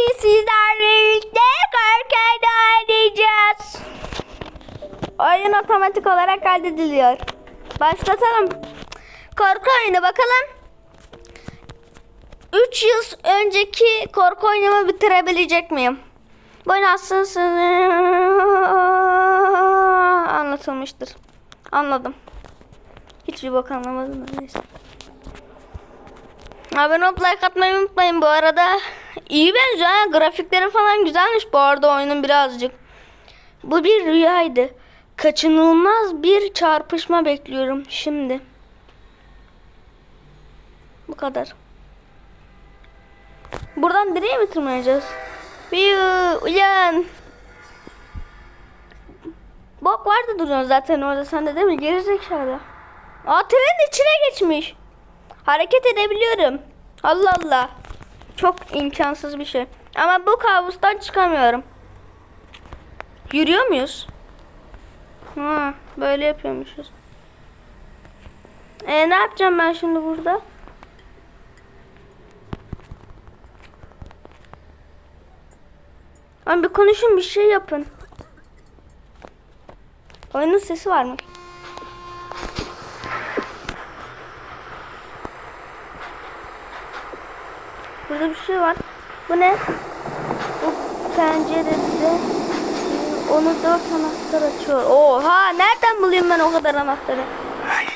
Bugün sizlerle birlikte korku oynayacağız. Oyun otomatik olarak kaydediliyor. Başlatalım. Korku oyunu bakalım. 3 yıl önceki korku oyunumu bitirebilecek miyim? Bu nasıl anlatılmıştır. Anladım. Hiçbir bok anlamadım. Neyse. Abone olup like atmayı unutmayın bu arada. İyi benziyor ha. Grafikleri falan güzelmiş bu arada oyunun birazcık. Bu bir rüyaydı. Kaçınılmaz bir çarpışma bekliyorum şimdi. Bu kadar. Buradan direğe mi tırmanacağız? Biyu, uyan. Bok vardı duruyor zaten orada sende değil mi? Gerizekalı. Aa trenin içine geçmiş. Hareket edebiliyorum. Allah Allah. Çok imkansız bir şey. Ama bu kabustan çıkamıyorum. Yürüyor muyuz? Ha, böyle yapıyormuşuz. E ne yapacağım ben şimdi burada? Ama bir konuşun bir şey yapın. Oyunun sesi var mı? Burada bir şey var. Bu ne? Bu pencerede onu dört anahtar açıyor. Oha nereden bulayım ben o kadar anahtarı?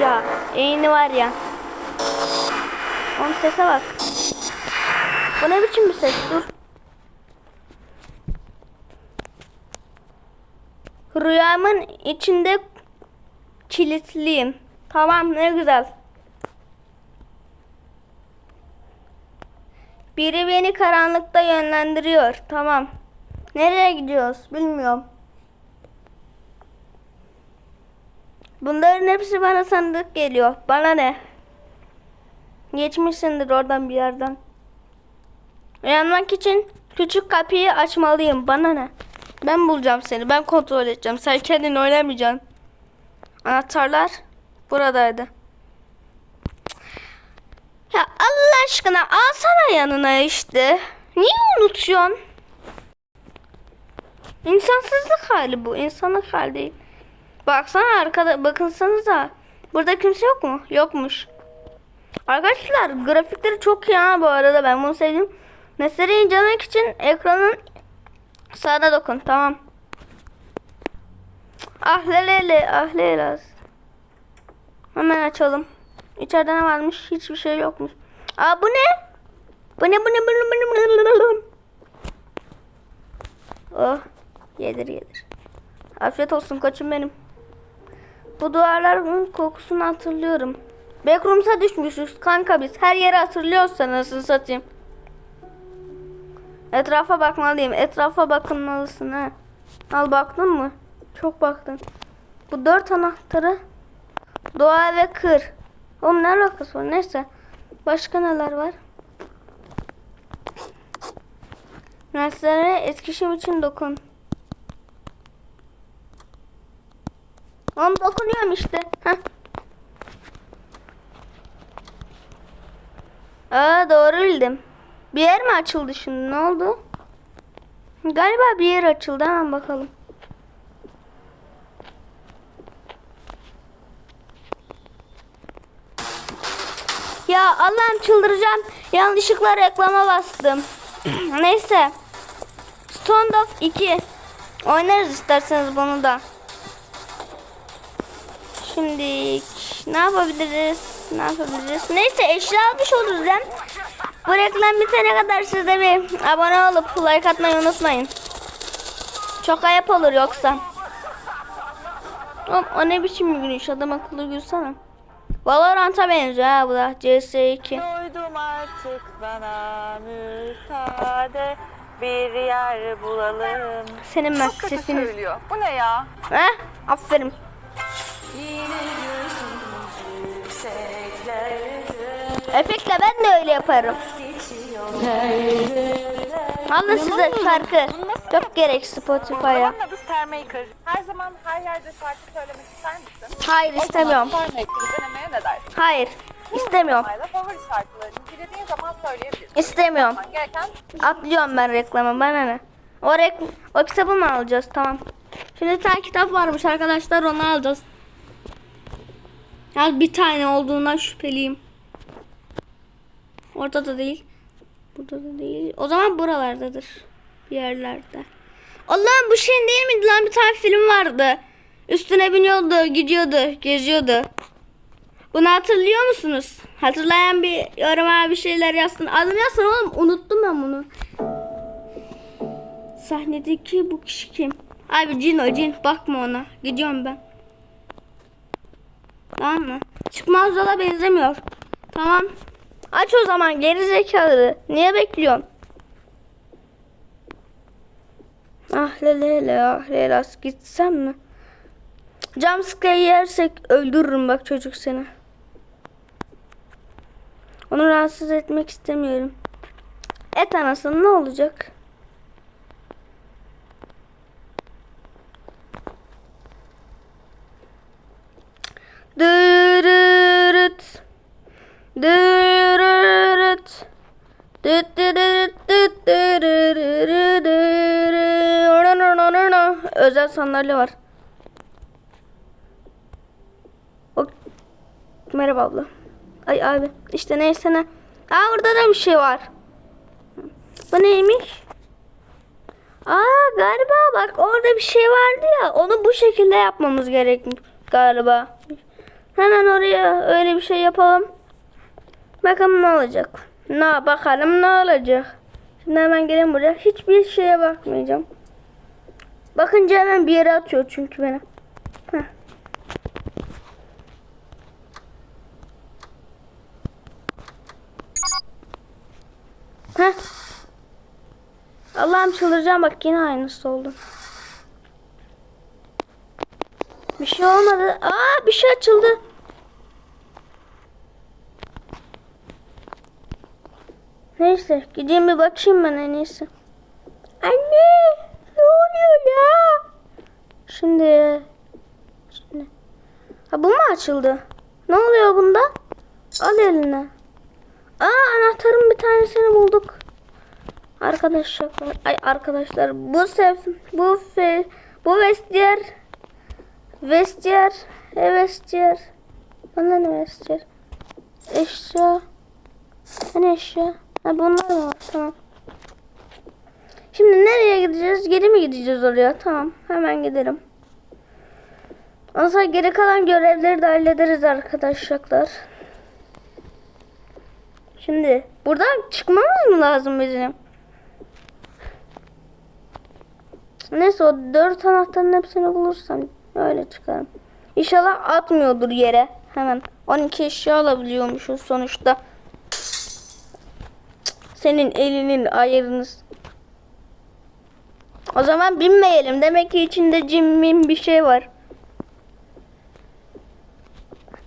Ya eğini var ya. Onun sese bak. Bu ne biçim bir ses? Dur. Rüyamın içinde kilitliyim. Tamam ne güzel. Biri beni karanlıkta yönlendiriyor. Tamam. Nereye gidiyoruz? Bilmiyorum. Bunların hepsi bana sandık geliyor. Bana ne? Geçmişsindir oradan bir yerden. Uyanmak için küçük kapıyı açmalıyım. Bana ne? Ben bulacağım seni. Ben kontrol edeceğim. Sen kendin oynamayacaksın. Anahtarlar buradaydı. Ya Allah aşkına alsana yanına işte. Niye unutuyorsun? İnsansızlık hali bu. İnsanlık hali değil. Baksana arkada bakınsanıza. Burada kimse yok mu? Yokmuş. Arkadaşlar grafikleri çok iyi ha bu arada ben bunu sevdim. Meseleyi incelemek için ekranın sağına dokun tamam. Ah lelele ah lelas. Hemen açalım. İçeride ne varmış? Hiçbir şey yokmuş. Aa bu ne? Bu ne bu ne bu ne bu ne bu ne? Oh yedir yedir. Afiyet olsun koçum benim. Bu duvarların kokusunu hatırlıyorum. Backrooms'a düşmüşüz kanka biz. Her yeri hatırlıyorsan nasıl satayım. Etrafa bakmalıyım. Etrafa bakınmalısın ha. Al baktın mı? Çok baktın. Bu dört anahtarı doğa ve kır. Oğlum ne alakası var? Neyse. Başka neler var? Nesnelere etkileşim için dokun. Oğlum dokunuyorum işte. Heh. Aa doğru bildim. Bir yer mi açıldı şimdi? Ne oldu? Galiba bir yer açıldı. Hemen bakalım. Ya Allah'ım çıldıracağım. Yanlışlıkla reklama bastım. Neyse. Stone of 2. Oynarız isterseniz bunu da. Şimdi ne yapabiliriz? Ne yapabiliriz? Neyse eşya almış oluruz hem. Bu reklam bitene kadar siz de bir abone olup like atmayı unutmayın. Çok ayıp olur yoksa. Oğlum, o ne biçim bir gülüş adam akıllı gülsene. Valorant'a benziyor ha bu da CS2. Doydum artık bana müsaade bir yer bulalım. Senin ben Çok kötü sesini. söylüyor. Bu ne ya? He? Aferin. Efektle ben de öyle yaparım. Alın size şarkı. Çok gerek Spotify'a. Babamın adı Starmaker. Her zaman her yerde şarkı söylemek ister misin? Hayır istemiyorum. Starmaker'ı denemeye ne dersin? Hayır. İstemiyorum. Favori şarkılarını dilediğin zaman söyleyebilirsin. İstemiyorum. Gereken Atlıyorum ben reklamı bana ne? O, rek o kitabı mı alacağız? Tamam. Şimdi tane kitap varmış arkadaşlar onu alacağız. Ya bir tane olduğundan şüpheliyim. Ortada değil. Burada da değil. O zaman buralardadır. Bir yerlerde. Allah'ım bu şeyin değil miydi lan? Bir tane film vardı. Üstüne biniyordu, gidiyordu, geziyordu. Bunu hatırlıyor musunuz? Hatırlayan bir yoruma bir şeyler yazsın. Adını yazsın oğlum. Unuttum ben bunu. Sahnedeki bu kişi kim? Abi cin o cin. Bakma ona. Gidiyorum ben. Tamam mı? Çıkmaz yola benzemiyor. Tamam. Aç o zaman geri zekalı. Niye bekliyorsun? Ah lele ah lelas gitsem mi? Jumpscare yersek öldürürüm bak çocuk seni. Onu rahatsız etmek istemiyorum. Et anasını ne olacak? Sandalye var. O... Merhaba abla. Ay abi işte neyse ne. Aa burada da bir şey var. Bu neymiş? Aa galiba bak orada bir şey vardı ya. Onu bu şekilde yapmamız gerekmiş galiba. Hemen oraya öyle bir şey yapalım. Bakalım ne olacak. Ne bakalım ne olacak. Şimdi hemen gelin buraya. Hiçbir şeye bakmayacağım. Bakınca hemen bir yere atıyor çünkü beni. Heh. Heh. Allah'ım çıldıracağım bak yine aynısı oldu. Bir şey olmadı. Aa bir şey açıldı. Neyse gideyim bir bakayım ben en iyisi. Anne ya? Şimdi şimdi ha bu mu açıldı? Ne oluyor bunda? Al eline. Aa anahtarın bir tanesini bulduk. Arkadaşlar ay arkadaşlar bu sef bu fe bu vestiyer vestiyer e vestiyer bana ne vestiyer eşya hani eşya ha bunlar var tamam şimdi nereye gideceğiz geri mi gideceğiz oraya tamam hemen gidelim ondan sonra geri kalan görevleri de hallederiz arkadaşlar şimdi buradan çıkmamız mı lazım bizim Neyse o dört anahtarın hepsini bulursam öyle çıkarım. İnşallah atmıyordur yere. Hemen 12 eşya alabiliyormuşuz sonuçta. Senin elinin ayarınız. O zaman binmeyelim. Demek ki içinde cimmin bir şey var.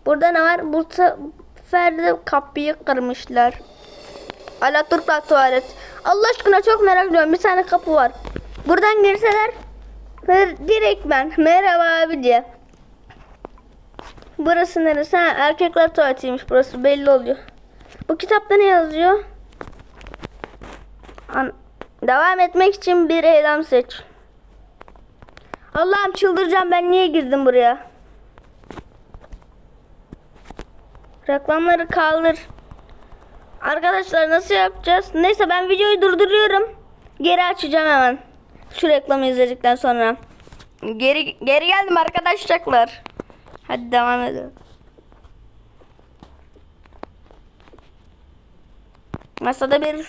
Burada ne var? Bu sefer de kapıyı kırmışlar. Alaturka tuvalet. Allah aşkına çok merak ediyorum. Bir tane kapı var. Buradan girseler mer- direkt ben merhaba abi diye. Burası neresi? Ha, erkekler tuvaletiymiş burası belli oluyor. Bu kitapta ne yazıyor? An- Devam etmek için bir eylem seç. Allah'ım çıldıracağım ben niye girdim buraya? Reklamları kaldır. Arkadaşlar nasıl yapacağız? Neyse ben videoyu durduruyorum. Geri açacağım hemen. Şu reklamı izledikten sonra. Geri geri geldim arkadaşlar. Hadi devam edelim. Masada bir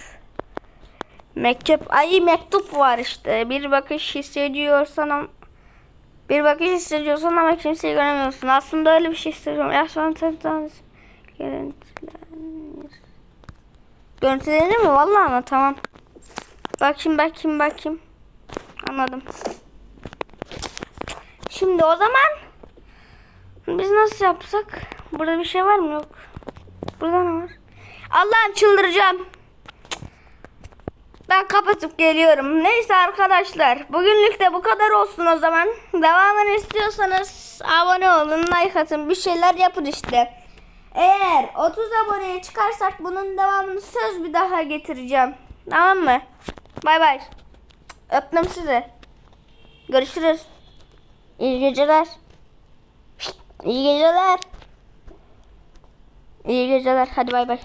mektup, ay mektup var işte. Bir bakış hissediyorsan bir bakış hissediyorsan ama kimseyi göremiyorsun. Aslında öyle bir şey hissediyorum. Yaşlan tanıtan görüntülenir. Görüntülenir mi? Vallahi ama tamam. Bakayım bakayım bakayım. Anladım. Şimdi o zaman biz nasıl yapsak? Burada bir şey var mı? Yok. Burada ne var? Allah'ım çıldıracağım. Ben kapatıp geliyorum. Neyse arkadaşlar. Bugünlük de bu kadar olsun o zaman. Devamını istiyorsanız abone olun, like atın. Bir şeyler yapın işte. Eğer 30 aboneye çıkarsak bunun devamını söz bir daha getireceğim. Tamam mı? Bay bay. Öptüm sizi. Görüşürüz. İyi geceler. İyi geceler. İyi geceler. Hadi bay bay.